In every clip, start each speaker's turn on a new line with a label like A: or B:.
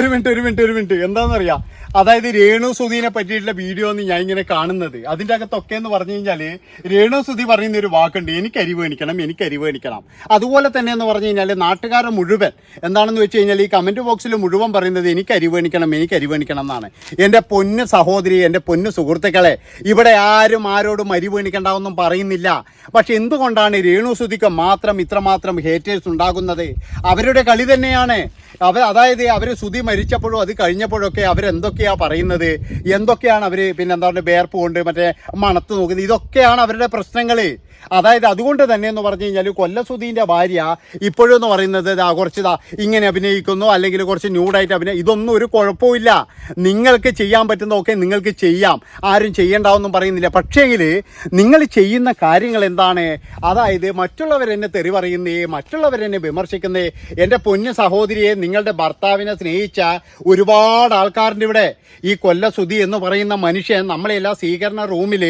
A: ഒരു മിനിറ്റ് ഒരു മിനിറ്റ് ഒരു മിനിറ്റ്. എന്താണെന്നറിയാം അതായത് രേണു സുധീനെ പറ്റിയിട്ടുള്ള വീഡിയോ ഒന്ന് ഞാൻ ഇങ്ങനെ കാണുന്നത്. അതിന്റെ അകത്തൊക്കെ എന്ന് പറഞ്ഞു കഴിഞ്ഞാൽ രേണു സുധി പറയുന്ന ഒരു വാക്കുണ്ട്. എനിക്ക് അരിവ് എണിക്കണം എനിക്ക് അരിവ് എണിക്കണം അതുപോലെ തന്നെ എന്ന് പറഞ്ഞു കഴിഞ്ഞാൽ നാട്ടുകാരെ മുഴുവൻ എന്താണെന്ന് വെച്ച് കഴിഞ്ഞാൽ ഈ കമന്റ് ബോക്സിൽ മുഴുവൻ പറയുന്നത് എനിക്ക് അരിവ് എണിക്കണം എനിക്ക് അരിവ് എണിക്കണം എന്നാണ്. എന്റെ പൊന്ന് സഹോദരി എന്റെ പൊന്ന് സുഹൃത്തുക്കളെ ഇവിടെ ആരും ആരോടും അരിവ് എണിക്കണ്ടാവൊന്നും പറയുന്നില്ല. പക്ഷെ എന്തുകൊണ്ടാണ് രേണു സുധിക്ക് മാത്രം ഇത്രമാത്രം ഹേറ്റേഴ്സ് ഉണ്ടാകുന്നത്? അവരുടെ കളി തന്നെയാണ്. അവർ അതായത് അവർ സുധി മരിച്ചപ്പോഴും അത് കഴിഞ്ഞപ്പോഴൊക്കെ അവരെന്തൊക്കെയാ പറയുന്നത്? എന്തൊക്കെയാണ് അവർ പിന്നെ എന്താ പറയുക വേർപ്പ് കൊണ്ട് മറ്റേ മണത്ത് നോക്കുന്നത്? ഇതൊക്കെയാണ് അവരുടെ പ്രശ്നങ്ങൾ അതായത് അതുകൊണ്ട് തന്നെ എന്ന് പറഞ്ഞു കഴിഞ്ഞാൽ കൊല്ലസുധീന്റെ ഭാര്യ ഇപ്പോഴും എന്ന് പറയുന്നത് ഇതാ കുറച്ച് ഇതാ ഇങ്ങനെ അഭിനയിക്കുന്നു അല്ലെങ്കിൽ കുറച്ച് ന്യൂഡായിട്ട് അഭിനയം ഇതൊന്നും ഒരു കുഴപ്പമില്ല നിങ്ങൾക്ക് ചെയ്യാൻ പറ്റുന്നതൊക്കെ നിങ്ങൾക്ക് ചെയ്യാം. ആരും ചെയ്യണ്ടാവെന്നും പറയുന്നില്ല. പക്ഷേങ്കിൽ നിങ്ങൾ ചെയ്യുന്ന കാര്യങ്ങൾ എന്താണ്? അതായത് മറ്റുള്ളവരെന്നെ തെറി പറയുന്നേ മറ്റുള്ളവരെന്നെ വിമർശിക്കുന്നേ എന്റെ പൊന്നു സഹോദരിയെ നിങ്ങളുടെ ഭർത്താവിനെ സ്നേഹിച്ച ഒരുപാട് ആൾക്കാരുണ്ട് ഇവിടെ. ഈ കൊല്ല സുധി എന്ന് പറയുന്ന മനുഷ്യൻ നമ്മളെല്ലാം സ്വീകരണ റൂമിൽ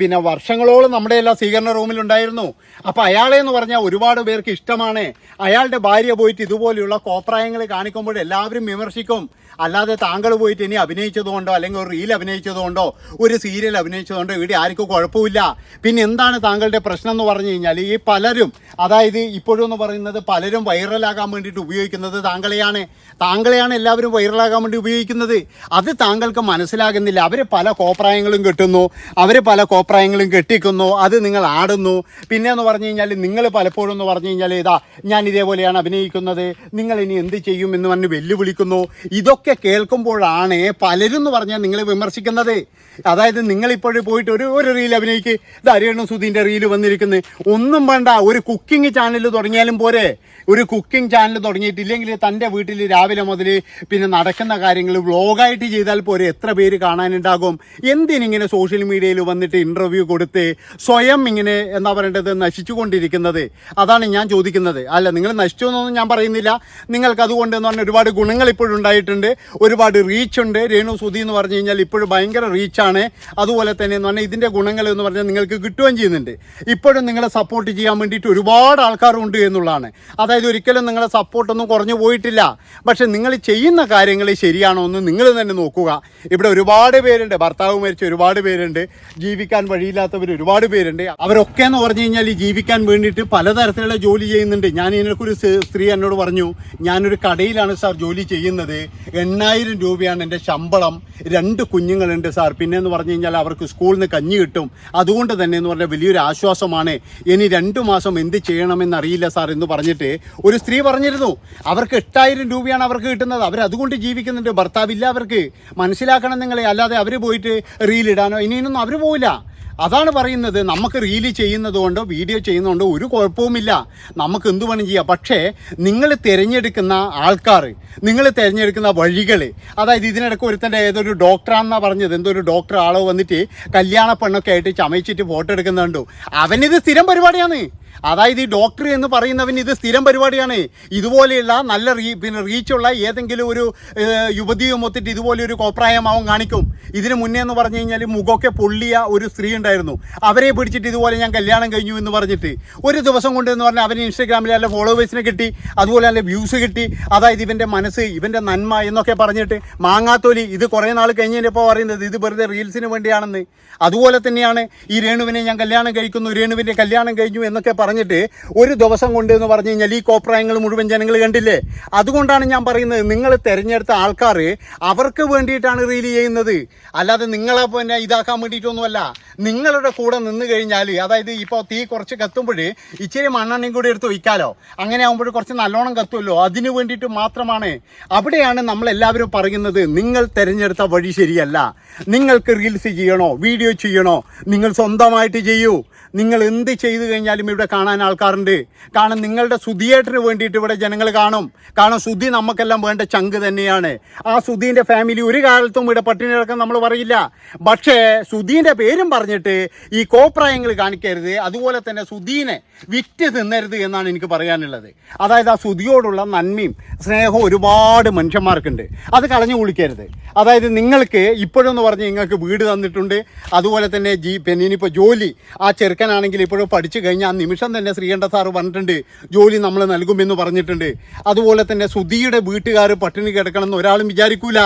A: പിന്നെ വർഷങ്ങളോളം നമ്മുടെ എല്ലാ സ്വീകരണ റൂമിലുണ്ടായിരുന്നു. അപ്പോൾ അയാളെ എന്ന് പറഞ്ഞാൽ ഒരുപാട് പേർക്ക് ഇഷ്ടമാണ്. അയാളുടെ ഭാര്യ പോയിട്ട് ഇതുപോലെയുള്ള കോപ്രായങ്ങൾ കാണിക്കുമ്പോൾ എല്ലാവരും വിമർശിക്കും. അല്ലാതെ താങ്കൾ പോയിട്ട് ഇനി അഭിനയിച്ചതുകൊണ്ടോ അല്ലെങ്കിൽ ഒരു റീൽ അഭിനയിച്ചതുകൊണ്ടോ ഒരു സീരിയൽ അഭിനയിച്ചതുകൊണ്ടോ ഇവിടെ ആർക്കും കുഴപ്പമില്ല. പിന്നെ എന്താണ് താങ്കളുടെ പ്രശ്നം എന്ന് പറഞ്ഞു കഴിഞ്ഞാൽ ഈ പലരും അതായത് ഇപ്പോഴും എന്ന് പറയുന്നത് പലരും വൈറലാകാൻ വേണ്ടിയിട്ട് ഉപയോഗിക്കുന്നത് താങ്കളെയാണ്. താങ്കളെയാണ് എല്ലാവരും വൈറലാകാൻ വേണ്ടി ഉപയോഗിക്കുന്നത്. അത് താങ്കൾക്ക് മനസ്സിലാകുന്നില്ല. അവർ പല കോപ്രായങ്ങളും കെട്ടുന്നു. അവർ പല കോപ്രായങ്ങളും കെട്ടിക്കുന്നു. അത് നിങ്ങൾ ആടുന്നു. പിന്നെ എന്ന് പറഞ്ഞു കഴിഞ്ഞാൽ നിങ്ങൾ പലപ്പോഴും എന്ന് പറഞ്ഞു കഴിഞ്ഞാൽ ഇതാ ഞാൻ ഇതേപോലെയാണ് അഭിനയിക്കുന്നത്. നിങ്ങൾ ഇനി എന്ത് ചെയ്യും എന്ന് പറഞ്ഞ് വെല്ലുവിളിക്കുന്നു. ഇതൊക്കെ കേൾക്കുമ്പോഴാണ് പലരും എന്ന് പറഞ്ഞാൽ നിങ്ങൾ വിമർശിക്കുന്നത്. അതായത് നിങ്ങളിപ്പോഴും പോയിട്ട് ഒരു ഒരു റീൽ അഭിനയിക്ക്. ഇത് അരിയണ്ണ സുധീന്റെ റീൽ വന്നിരിക്കുന്നത് ഒന്നും വേണ്ട ഒരു കുക്കിംഗ് ചാനൽ തുടങ്ങിയാലും പോരെ. ഒരു കുക്കിംഗ് ചാനൽ തുടങ്ങിയിട്ടില്ലെങ്കിൽ തന്റെ വീട്ടിൽ രാവിലെ മുതൽ പിന്നെ നടക്കുന്ന കാര്യങ്ങൾ വ്ളോഗായിട്ട് ചെയ്താൽ പോരെ എത്ര പേര് കാണാനുണ്ടാകും? എന്തിനിങ്ങനെ സോഷ്യൽ മീഡിയയിൽ വന്നിട്ട് ഇന്റർവ്യൂ കൊടുത്ത് സ്വയം ഇങ്ങനെ എന്താ പറയേണ്ടത് നശിച്ചുകൊണ്ടിരിക്കുന്നത്? അതാണ് ഞാൻ ചോദിക്കുന്നത്. അല്ല നിങ്ങൾ നശിച്ചു എന്നൊന്നും ഞാൻ പറയുന്നില്ല. നിങ്ങൾക്ക് അതുകൊണ്ട് എന്ന് പറഞ്ഞാൽ ഒരുപാട് ഗുണങ്ങൾ ഇപ്പോഴും ഉണ്ടായിട്ടുണ്ട്. ഒരുപാട് റീച്ച് ഉണ്ട്. രേണു സുധി എന്ന് പറഞ്ഞു കഴിഞ്ഞാൽ ഇപ്പോഴും ഭയങ്കര റീച്ചാണ് അതുപോലെ തന്നെ എന്ന് പറഞ്ഞാൽ ഇതിന്റെ ഗുണങ്ങൾ എന്ന് പറഞ്ഞാൽ നിങ്ങൾക്ക് കിട്ടുകയും ചെയ്യുന്നുണ്ട്. ഇപ്പോഴും നിങ്ങളെ സപ്പോർട്ട് ചെയ്യാൻ വേണ്ടിയിട്ട് ഒരുപാട് ആൾക്കാരുണ്ട് എന്നുള്ളതാണ്. അതായത് ഒരിക്കലും നിങ്ങളെ സപ്പോർട്ടൊന്നും കുറഞ്ഞു പോയിട്ടില്ല. പക്ഷേ നിങ്ങൾ ചെയ്യുന്ന കാര്യങ്ങൾ ശരിയാണോ എന്ന് നിങ്ങൾ തന്നെ നോക്കുക. ഇവിടെ ഒരുപാട് പേരുണ്ട്. ഭർത്താവ് മരിച്ച ഒരുപാട് പേരുണ്ട്. ജീവിക്കാൻ വഴിയില്ലാത്തവർ ഒരുപാട് പേരുണ്ട്. അവരൊക്കെ എന്ന് പറഞ്ഞു കഴിഞ്ഞാൽ ഈ ജീവിക്കാൻ വേണ്ടിയിട്ട് പലതരത്തിലുള്ള ജോലി ചെയ്യുന്നുണ്ട്. ഞാൻ ഇതിനൊരു സ്ത്രീ എന്നോട് പറഞ്ഞു ഞാനൊരു കടയിലാണ് സാർ ജോലി ചെയ്യുന്നത്. എണ്ണായിരം രൂപയാണ് എന്റെ ശമ്പളം. രണ്ട് കുഞ്ഞുങ്ങളുണ്ട് സാർ. പിന്നെ എന്ന് പറഞ്ഞു കഴിഞ്ഞാൽ അവർക്ക് സ്കൂളിൽ നിന്ന് കഞ്ഞി കിട്ടും. അതുകൊണ്ട് തന്നെ എന്ന് പറഞ്ഞാൽ വലിയൊരു ആശ്വാസമാണ്. ഇനി രണ്ടു മാസം എന്ത് ചെയ്യണമെന്നറിയില്ല സാർ എന്ന് പറഞ്ഞിട്ട് ഒരു സ്ത്രീ പറഞ്ഞിരുന്നു. അവർക്ക് എട്ടായിരം രൂപയാണ് അവർക്ക് കിട്ടുന്നത്. അവർ അതുകൊണ്ട് ജീവിക്കുന്നുണ്ട്. ഭർത്താവില്ല അവർക്ക്. മനസ്സിലാക്കണം നിങ്ങളെ. അല്ലാതെ അവർ പോയിട്ട് റീലിടാനോ ഇനിയൊന്നും അവർ പോവില്ല. അതാണ് പറയുന്നത്. നമുക്ക് റീൽ ചെയ്യുന്നതുകൊണ്ടോ വീഡിയോ ചെയ്യുന്നതുകൊണ്ടോ ഒരു കുഴപ്പവുമില്ല. നമുക്ക് എന്ത് വേണം ചെയ്യാം? പക്ഷേ നിങ്ങൾ തിരഞ്ഞെടുക്കുന്ന ആൾക്കാർ നിങ്ങൾ തിരഞ്ഞെടുക്കുന്ന വഴികൾ അതായത് ഇതിനിടയ്ക്ക് ഒരുത്തന്റെ ഏതൊരു ഡോക്ടറാണെന്നാണ് പറഞ്ഞത്. എന്തോ ഒരു ഡോക്ടർ ആളോ വന്നിട്ട് കല്യാണ പെണ്ണൊക്കെ ആയിട്ട് ചമയിച്ചിട്ട് ഫോട്ടോ എടുക്കുന്നുണ്ടോ. അവനിത് സ്ഥിരം പരിപാടിയാണ്. അതായത് ഈ ഡോക്ടർ എന്ന് പറയുന്നവൻ ഇത് സ്ഥിരം പരിപാടിയാണ്. ഇതുപോലെയുള്ള നല്ല റീ പിന്നെ റീച്ചുള്ള ഏതെങ്കിലും ഒരു യുവതിയും ഒത്തിട്ട് ഇതുപോലെ ഒരു കോപ്രായം അവൻ കാണിക്കും. ഇതിന് മുന്നേ എന്ന് പറഞ്ഞു കഴിഞ്ഞാൽ മുഖമൊക്കെ പൊള്ളിയ ഒരു സ്ത്രീ ഉണ്ടായിരുന്നു. അവരെ പിടിച്ചിട്ട് ഇതുപോലെ ഞാൻ കല്യാണം കഴിഞ്ഞു എന്ന് പറഞ്ഞിട്ട് ഒരു ദിവസം കൊണ്ട് എന്ന് പറഞ്ഞാൽ അവന് ഇൻസ്റ്റാഗ്രാമിൽ നല്ല ഫോളോവേഴ്സിനെ കിട്ടി അതുപോലെ നല്ല വ്യൂസ് കിട്ടി. അതായത് ഇവന്റെ മനസ്സ് ഇവന്റെ നന്മ എന്നൊക്കെ പറഞ്ഞിട്ട് മാങ്ങാത്തോലി ഇത് കുറേ നാൾ കഴിഞ്ഞപ്പോൾ പറയുന്നത് ഇത് വെറുതെ റീൽസിന് വേണ്ടിയാണെന്ന്. അതുപോലെ തന്നെയാണ് ഈ രേണുവിനെ ഞാൻ കല്യാണം കഴിക്കുന്നു രേണുവിന്റെ കല്യാണം കഴിഞ്ഞു എന്നൊക്കെ പറഞ്ഞിട്ട് ഒരു ദിവസം കൊണ്ട് എന്ന് പറഞ്ഞു കഴിഞ്ഞാൽ ഈ കോപ്രായങ്ങൾ മുഴുവൻ ജനങ്ങൾ കണ്ടില്ലേ? അതുകൊണ്ടാണ് ഞാൻ പറയുന്നത് നിങ്ങൾ തിരഞ്ഞെടുത്ത ആൾക്കാർ അവർക്ക് വേണ്ടിയിട്ടാണ് റീൽ ചെയ്യുന്നത്. അല്ലാതെ നിങ്ങളെ പിന്നെ ഇതാക്കാൻ വേണ്ടിയിട്ടൊന്നുമല്ല. നിങ്ങളുടെ കൂടെ നിന്ന് കഴിഞ്ഞാൽ അതായത് ഇപ്പോൾ തീ കുറച്ച് കത്തുമ്പോൾ ഇച്ചിരി മണ്ണെണ്ണയും കൂടി എടുത്ത് വയ്ക്കാലോ. അങ്ങനെ ആകുമ്പോൾ കുറച്ച് നല്ലോണം കത്തുമല്ലോ. അതിന് വേണ്ടിയിട്ട് മാത്രമാണ്. അവിടെയാണ് നമ്മൾ എല്ലാവരും പറയുന്നത് നിങ്ങൾ തിരഞ്ഞെടുത്ത വഴി ശരിയല്ല. നിങ്ങൾക്ക് റീൽസ് ചെയ്യണോ വീഡിയോ ചെയ്യണോ നിങ്ങൾ സ്വന്തമായിട്ട് ചെയ്യൂ. നിങ്ങൾ എന്ത് ചെയ്തു കഴിഞ്ഞാലും ഇവിടെ കാണാൻ ആൾക്കാരുണ്ട്. കാരണം നിങ്ങളുടെ സുധിയേട്ടന് വേണ്ടിയിട്ട് ഇവിടെ ജനങ്ങൾ കാണും. കാരണം സുധി നമുക്കെല്ലാം വേണ്ട ചങ്ക് തന്നെയാണ്. ആ സുധീന്റെ ഫാമിലി ഒരു കാലത്തും ഇവിടെ പട്ടിണി കിടക്കാൻ നമ്മൾ പറയില്ല. പക്ഷേ സുധീന്റെ പേരും പറഞ്ഞിട്ട് ഈ കോപ്രായങ്ങൾ കാണിക്കരുത്. അതുപോലെ തന്നെ സുധീനെ വിറ്റ് തിന്നരുത് എന്നാണ് എനിക്ക് പറയാനുള്ളത്. അതായത് ആ സുധിയോടുള്ള നന്മയും സ്നേഹവും ഒരുപാട് മനുഷ്യന്മാർക്കുണ്ട്. അത് കളഞ്ഞു കുളിക്കരുത്. അതായത് നിങ്ങൾക്ക് ഇപ്പോഴെന്ന് പറഞ്ഞ് നിങ്ങൾക്ക് വീട് തന്നിട്ടുണ്ട്. അതുപോലെ തന്നെ ജി പിന്നെ ഇനിയിപ്പോൾ ജോലി. ആ ചെറുക്കനാണെങ്കിൽ ഇപ്പോഴും പഠിച്ചു കഴിഞ്ഞാൽ ആ നിമിഷം നിമിഷം തന്നെ ശ്രീകണ്ഠ സാറ് പറഞ്ഞിട്ടുണ്ട് ജോലി നമ്മൾ നൽകുമെന്ന് പറഞ്ഞിട്ടുണ്ട്. അതുപോലെ തന്നെ സുധിയുടെ വീട്ടുകാർ പട്ടിണി കിടക്കണമെന്ന് ഒരാളും വിചാരിക്കൂല.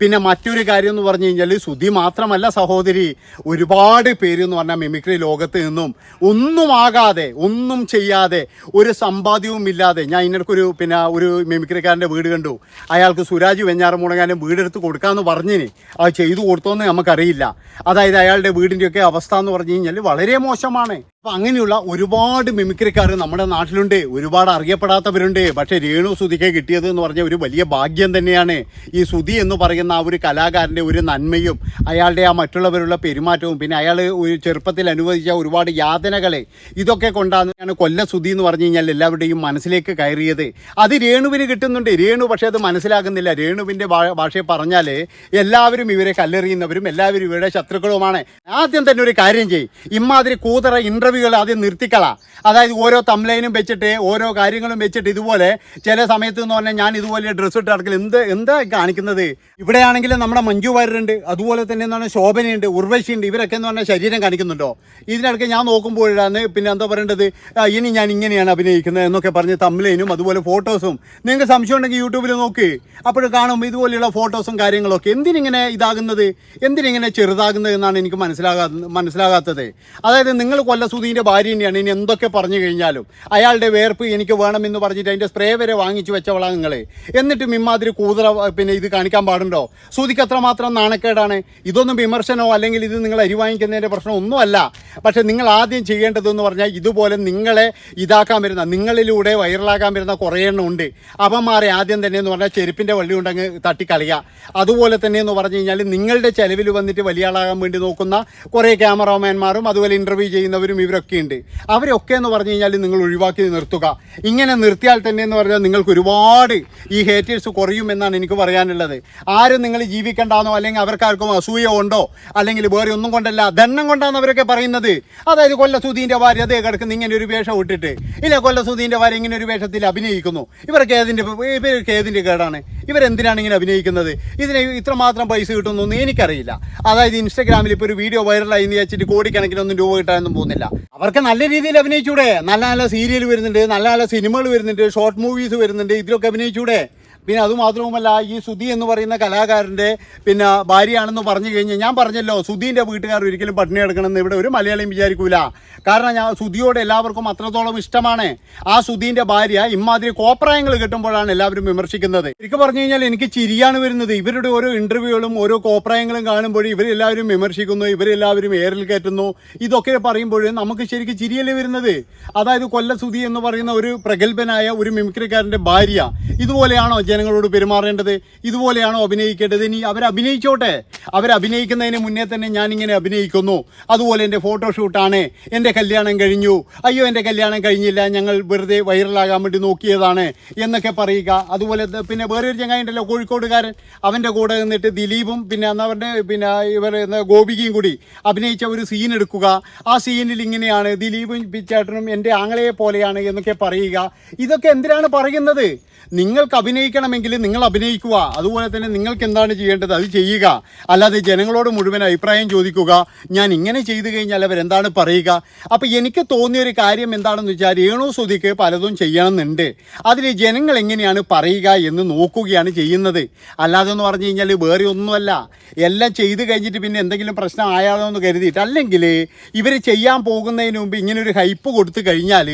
A: പിന്നെ മറ്റൊരു കാര്യം എന്ന് പറഞ്ഞു കഴിഞ്ഞാൽ സുധി മാത്രമല്ല സഹോദരി ഒരുപാട് പേര് എന്ന് പറഞ്ഞാൽ മിമിക്രി ലോകത്ത് നിന്നും ഒന്നും ആകാതെ ഒന്നും ചെയ്യാതെ ഒരു സമ്പാദ്യവും ഇല്ലാതെ ഞാൻ ഇന്നിടക്കൊരു പിന്നെ ഒരു മിമിക്രിക്കാരന്റെ വീട് കണ്ടു. അയാൾക്ക് സുരാജ് വെഞ്ഞാറമൂടങ്ങാനും വീടെടുത്ത് കൊടുക്കാമെന്ന് പറഞ്ഞിന്. അത് ചെയ്തു കൊടുത്തോന്ന് നമുക്കറിയില്ല. അതായത് അയാളുടെ വീടിന്റെയൊക്കെ അവസ്ഥ എന്ന് പറഞ്ഞു കഴിഞ്ഞാൽ വളരെ മോശമാണ്. അപ്പൊ അങ്ങനെയുള്ള ഒരുപാട് മിമിക്രിക്കാർ നമ്മുടെ നാട്ടിലുണ്ട്. ഒരുപാട് അറിയപ്പെടാത്തവരുണ്ട്. പക്ഷെ രേണു സുധിക്ക് കിട്ടിയത് എന്ന് പറഞ്ഞ ഒരു വലിയ ഭാഗ്യം തന്നെയാണ്. ഈ സുധി എന്ന് പറയുന്ന ആ ഒരു കലാകാരന്റെ ഒരു നന്മയും അയാളുടെ ആ മറ്റുള്ളവരുള്ള പെരുമാറ്റവും പിന്നെ അയാൾ ഒരു ചെറുപ്പത്തിൽ അനുവദിച്ച ഒരുപാട് യാതനകളെ ഇതൊക്കെ കൊണ്ടാണ് കൊല്ല സുധി എന്ന് പറഞ്ഞു കഴിഞ്ഞാൽ എല്ലാവരുടെയും മനസ്സിലേക്ക് കയറിയത്. അത് രേണുവിന് കിട്ടുന്നുണ്ട്. രേണു പക്ഷേ അത് മനസ്സിലാകുന്നില്ല. രേണുവിന്റെ ഭാഷയെ പറഞ്ഞാൽ എല്ലാവരും ഇവരെ കല്ലെറിയുന്നവരും എല്ലാവരും ഇവരുടെ ശത്രുക്കളുമാണ്. ആദ്യം തന്നെ ഒരു കാര്യം ചെയ്യും. ഇമാതിരി കൂതറ ഇന്റർവ്യൂകൾ ആദ്യം നിർത്തിക്കള. അതായത് ഓരോ തംലൈനും വെച്ചിട്ട് ഓരോ കാര്യങ്ങളും വെച്ചിട്ട് ഇതുപോലെ ചില സമയത്ത് എന്ന് പറഞ്ഞാൽ ഞാൻ ഇതുപോലെ ഡ്രസ്സ് ഇട്ട് നടക്കൽ എന്ത് എന്താ കാണിക്കുന്നത്? ഇവിടെയാണെങ്കിൽ നമ്മുടെ മഞ്ജു വാര്യരുണ്ട്. അതുപോലെ തന്നെ എന്താണ് ശോഭനയുണ്ട് ഉർവശിയുണ്ട്. ഇവരൊക്കെ എന്ന് പറഞ്ഞാൽ ശരീരം കാണിക്കുന്നുണ്ടോ? ഇതിനിടയ്ക്ക് ഞാൻ നോക്കുമ്പോഴാണ് പിന്നെ എന്താ പറയേണ്ടത്? ഇനി ഞാൻ ഇങ്ങനെയാണ് അഭിനയിക്കുന്നത് എന്നൊക്കെ പറഞ്ഞ് തംലൈനും അതുപോലെ ഫോട്ടോസും നിങ്ങൾക്ക് സംശയം ഉണ്ടെങ്കിൽ യൂട്യൂബിൽ നോക്ക്. അപ്പോഴും കാണും ഇതുപോലെയുള്ള ഫോട്ടോസും കാര്യങ്ങളൊക്കെ എന്തിനിങ്ങനെ ഇതാകുന്നത്? എന്തിനിങ്ങനെ ചെറുതാകുന്നത് എന്നാണ് എനിക്ക് മനസ്സിലാകാ മനസ്സിലാകാത്തത്. അതായത് നിങ്ങൾ കൊല്ലസൂതിന്റെ ഭാര്യ തന്നെയാണ്. ഇനി എന്തൊക്കെ പറഞ്ഞു കഴിഞ്ഞാലും അയാളുടെ വേർപ്പ് എനിക്ക് വേണമെന്ന് പറഞ്ഞിട്ട് അതിന്റെ സ്പ്രേ വരെ വാങ്ങിച്ചു വെച്ചവളാണ് നിങ്ങൾ എന്നിട്ടും ഇമാതിരി കൂതറ പിന്നെ ഇത് കാണിക്കാൻ പാടുണ്ടോ? സൂതിക്ക് അത്രമാത്രം നാണക്കേടാണ്. ഇതൊന്നും വിമർശനമോ അല്ലെങ്കിൽ ഇത് നിങ്ങൾ അരി വാങ്ങിക്കുന്നതിന്റെ പ്രശ്നം പക്ഷെ നിങ്ങൾ ആദ്യം ചെയ്യേണ്ടതെന്ന് പറഞ്ഞാൽ ഇതുപോലെ നിങ്ങളെ ഇതാക്കാൻ വരുന്ന നിങ്ങളിലൂടെ വൈറലാകാൻ വരുന്ന കുറേ എണ്ണം ഉണ്ട്. അവന്മാരെ ആദ്യം തന്നെ എന്ന് പറഞ്ഞാൽ ചെരുപ്പിന്റെ വള്ളി ഉണ്ടെങ്കിൽ തട്ടിക്കളയുക. അതുപോലെ തന്നെ എന്ന് പറഞ്ഞു കഴിഞ്ഞാൽ നിങ്ങളുടെ ചെലവിൽ വന്നിട്ട് വലിയ ആളാകാൻ വേണ്ടി നോക്കുന്ന കുറേ ക്യാമറാമാൻമാരും അതുപോലെ ഇന്റർവ്യൂ ചെയ്യുന്നവരും ഇവരൊക്കെ ഉണ്ട്. അവരൊക്കെ എന്ന് പറഞ്ഞു കഴിഞ്ഞാൽ നിങ്ങൾ ഒഴിവാക്കി നിർത്തുക. ഇങ്ങനെ നിർത്തിയാൽ തന്നെ എന്ന് പറഞ്ഞാൽ നിങ്ങൾക്ക് ഒരുപാട് ഈ ഹേറ്റേഴ്സ് കുറയുമെന്നാണ് എനിക്ക് പറയാനുള്ളത്. ആരും നിങ്ങൾ ജീവിക്കണ്ടാന്നോ അല്ലെങ്കിൽ അവർക്കാർക്കും അസൂയ ഉണ്ടോ അല്ലെങ്കിൽ വേറെ ഒന്നും കൊണ്ടല്ല ദണ്ണം കൊണ്ടാണ് അവരൊക്കെ പറയുന്നത്. അതായത് കൊല്ലസുദീന്റെ ഭാര്യ അതേ കിടക്കുന്ന ഇങ്ങനെ ഒരു വേഷം ഇട്ടിട്ട്. ഇല്ല കൊല്ലസുദീന്റെ ഭാര്യ ഇങ്ങനെ ഒരു വേഷത്തിൽ അഭിനയിക്കുന്നു. ഇവർക്ക് ഏതിന്റെ ഇവർക്ക് ഏതിന്റെ കേടാണ്? ഇവരെന്തിനാണ് ഇങ്ങനെ അഭിനയിക്കുന്നത്? ഇതിന് ഇത്രമാത്രം പൈസ കിട്ടുന്നൊന്നും എനിക്കറിയില്ല. അതായത് ഇൻസ്റ്റാഗ്രാമിൽ ഇപ്പോൾ ഒരു വീഡിയോ വൈറലായി എന്ന് വെച്ചിട്ട് കോടിക്കണക്കിനൊന്നും രൂപ കിട്ടാനൊന്നും പോകുന്നില്ല. അവർക്ക് നല്ല രീതിയിൽ അഭിനയിച്ചൂടെ? നല്ല നല്ല സീരിയൽ വരുന്നുണ്ട് നല്ല നല്ല സിനിമകൾ വരുന്നുണ്ട് ഷോർട്ട് മൂവീസ് വരുന്നുണ്ട് ഇതിലൊക്കെ അഭിനയിച്ചൂടെ? പിന്നെ അതുമാത്രവുമല്ല ഈ സുധി എന്ന് പറയുന്ന കലാകാരന്റെ പിന്നെ ഭാര്യയാണെന്ന് പറഞ്ഞു കഴിഞ്ഞാൽ ഞാൻ പറഞ്ഞല്ലോ സുധീന്റെ വീട്ടുകാർ ഒരിക്കലും പട്ടിണി കിടക്കണമെന്ന് ഇവിടെ ഒരു മലയാളിയും വിചാരിക്കൂല. കാരണം ഞാൻ സുധിയോട് എല്ലാവർക്കും അത്രത്തോളം ഇഷ്ടമാണ്. ആ സുധീന്റെ ഭാര്യ ഇമാതിരി കോപ്രായങ്ങൾ കിട്ടുമ്പോഴാണ് എല്ലാവരും വിമർശിക്കുന്നത്. എനിക്ക് പറഞ്ഞു കഴിഞ്ഞാൽ എനിക്ക് ചിരിയാണ് വരുന്നത്. ഇവരുടെ ഓരോ ഇന്റർവ്യൂകളും ഓരോ കോപ്രായങ്ങളും കാണുമ്പോൾ ഇവരെല്ലാവരും വിമർശിക്കുന്നു ഇവരെല്ലാവരും ഏറിൽ കയറ്റുന്നു. ഇതൊക്കെ പറയുമ്പോൾ നമുക്ക് ശരിക്കും ചിരിയല്ലേ വരുന്നത്? അതായത് കൊല്ല സുധി എന്ന് പറയുന്ന ഒരു പ്രഗത്ഭനായ ഒരു മിമിക്രിക്കാരന്റെ ഭാര്യ. ഇതുപോലെയാണോ ജനങ്ങളോട് പെരുമാറേണ്ടത് ഇതുപോലെയാണോ അഭിനയിക്കേണ്ടത്? ഇനി അവർ അഭിനയിക്കുന്നതിന് മുന്നേ തന്നെ ഞാനിങ്ങനെ അഭിനയിക്കുന്നു. അതുപോലെ എന്റെ ഫോട്ടോഷൂട്ടാണ്. എന്റെ കല്യാണം കഴിഞ്ഞു. അയ്യോ എന്റെ കല്യാണം കഴിഞ്ഞില്ല. ഞങ്ങൾ വെറുതെ വൈറലാകാൻ വേണ്ടി നോക്കിയതാണ് എന്നൊക്കെ പറയുക. അതുപോലെ പിന്നെ വേറൊരു ചങ്ങായി ഉണ്ടല്ലോ കോഴിക്കോടുകാരൻ. അവന്റെ കൂടെ നിന്നിട്ട് ദിലീപും പിന്നെ അന്നവരുടെ പിന്നെ ഇവർ ഗോപികയും കൂടി അഭിനയിച്ച ഒരു സീൻ എടുക്കുക. ആ സീനിൽ ഇങ്ങനെയാണ്. ദിലീപും പിച്ചേട്ടനും എന്റെ ആങ്ങളയെ പോലെയാണ് എന്നൊക്കെ പറയുക. ഇതൊക്കെ എന്തിനാണ് പറയുന്നത്? നിങ്ങൾക്ക് അഭിനയിക്കണമെങ്കിൽ നിങ്ങൾ അഭിനയിക്കുക. അതുപോലെ തന്നെ നിങ്ങൾക്ക് എന്താണ് ചെയ്യേണ്ടത്? അത് ചെയ്യുക. അല്ലാതെ ജനങ്ങളോട് മുഴുവൻ അഭിപ്രായം ചോദിക്കുക. ഞാൻ ഇങ്ങനെ ചെയ്തു കഴിഞ്ഞാൽ അവരെന്താണ് പറയുക? അപ്പോൾ എനിക്ക് തോന്നിയ ഒരു കാര്യം എന്താണെന്ന് വെച്ചാൽ ഏണോ സുധിക്ക് പലതും ചെയ്യണമെന്നുണ്ട്. അതിൽ ജനങ്ങൾ എങ്ങനെയാണ് പറയുക എന്ന് നോക്കുകയാണ് ചെയ്യുന്നത്. അല്ലാതെ എന്ന് പറഞ്ഞു കഴിഞ്ഞാൽ വേറെ ഒന്നുമല്ല. എല്ലാം ചെയ്തു കഴിഞ്ഞിട്ട് പിന്നെ എന്തെങ്കിലും പ്രശ്നം ആയാലോ എന്ന് കരുതിയിട്ട് അല്ലെങ്കിൽ ഇവർ ചെയ്യാൻ പോകുന്നതിന് മുമ്പ് ഇങ്ങനെ ഒരു ഹൈപ്പ് കൊടുത്തു കഴിഞ്ഞാൽ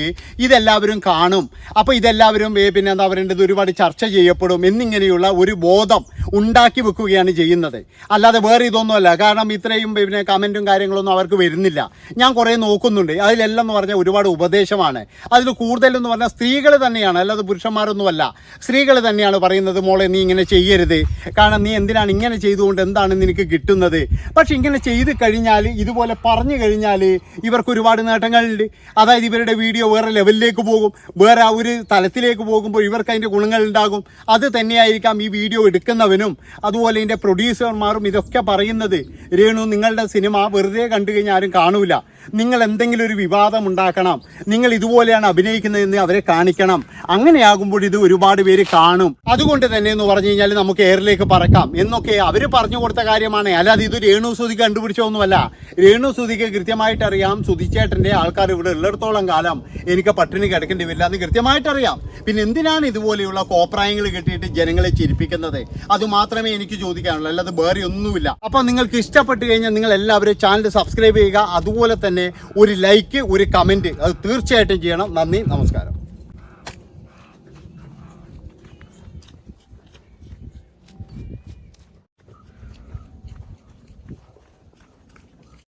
A: ഇതെല്ലാവരും കാണും. അപ്പോൾ ഇതെല്ലാവരും പിന്നെ എന്താ പറയേണ്ടത്? ഒരുപാട് ചർച്ച ചെയ്യപ്പെടും. എന്നിങ്ങനെയുള്ള ഒരു ബോധം ഉണ്ടാക്കി വെക്കുകയാണ് ചെയ്യുന്നത്. അല്ലാതെ വേറെ ഇതൊന്നുമല്ല. കാരണം ഇത്രയും പിന്നെ കമന്റും കാര്യങ്ങളൊന്നും അവർക്ക് വരുന്നില്ല. ഞാൻ കുറേ നോക്കുന്നുണ്ട്. അതിലെല്ലാം എന്ന് പറഞ്ഞാൽ ഒരുപാട് ഉപദേശമാണ്. അതിൽ കൂടുതലെന്ന് പറഞ്ഞാൽ സ്ത്രീകൾ തന്നെയാണ്. അല്ലാതെ പുരുഷന്മാരൊന്നുമല്ല. സ്ത്രീകൾ തന്നെയാണ് പറയുന്നത് മോളെ നീ ഇങ്ങനെ ചെയ്യരുത്. കാരണം നീ എന്തിനാണ് ഇങ്ങനെ ചെയ്തുകൊണ്ട് എന്താണ് നിനക്ക് കിട്ടുന്നത്? പക്ഷെ ഇങ്ങനെ ചെയ്ത് കഴിഞ്ഞാൽ ഇതുപോലെ പറഞ്ഞു കഴിഞ്ഞാൽ ഇവർക്ക് ഒരുപാട് നേട്ടങ്ങളുണ്ട്. അതായത് ഇവരുടെ വീഡിയോ വേറെ ലെവലിലേക്ക് പോകും. വേറെ ആ ഒരു തലത്തിലേക്ക് പോകുമ്പോൾ ഇവർക്ക് അതിന്റെ ഗുണങ്ങൾ ഉണ്ടാകും അത് തന്നെയായിരിക്കാം ഈ വീഡിയോ എടുക്കുന്നവനും അതുപോലെ ഇതിന്റെ പ്രൊഡ്യൂസർമാരും ഇതൊക്കെ പറയുന്നത്. രേണു നിങ്ങളുടെ സിനിമ വെറുതെ കണ്ടു കഴിഞ്ഞാൽ ആരും കാണൂല. നിങ്ങൾ എന്തെങ്കിലും ഒരു വിവാദം ഉണ്ടാക്കണം നിങ്ങൾ ഇതുപോലെയാണ് അഭിനയിക്കുന്നതെന്ന് അവരെ കാണിക്കണം. അങ്ങനെയാകുമ്പോൾ ഇത് ഒരുപാട് പേര് കാണും. അതുകൊണ്ട് തന്നെ എന്ന് പറഞ്ഞു കഴിഞ്ഞാൽ നമുക്ക് എയറിലേക്ക് പറക്കാം. എന്നൊക്കെ അവർ പറഞ്ഞു കൊടുത്ത കാര്യമാണ്. അല്ലാതെ ഇത് രേണു സുതിക്ക് കണ്ടുപിടിച്ചൊന്നുമല്ല രേണു സുതിക്ക് കൃത്യമായിട്ട് അറിയാം. സുതിച്ചേട്ടന്റെ ആൾക്കാർ ഇവിടെ ഉള്ളിടത്തോളം കാലം എനിക്ക് പട്ടിണി കിടക്കേണ്ടി വരില്ല എന്ന് കൃത്യമായിട്ട് അറിയാം. പിന്നെ എന്തിനാണ് ഇതുപോലെയുള്ള കോപ്രായങ്ങൾ കിട്ടിയിട്ട് ജനങ്ങളെ ചിരിപ്പിക്കുന്നത്? അത് മാത്രമേ എനിക്ക് ചോദിക്കാനുള്ളൂ. അല്ലാതെ വേറെ ഒന്നുമില്ല. അപ്പം നിങ്ങൾക്ക് ഇഷ്ടപ്പെട്ടു കഴിഞ്ഞാൽ നിങ്ങൾ എല്ലാവരും ചാനൽ സബ്സ്ക്രൈബ് ചെയ്യുക. അതുപോലെ തന്നെ ഒരു ലൈക്ക് ഒരു കമന്റ് അത് തീർച്ചയായിട്ടും ചെയ്യണം. നന്ദി നമസ്കാരം.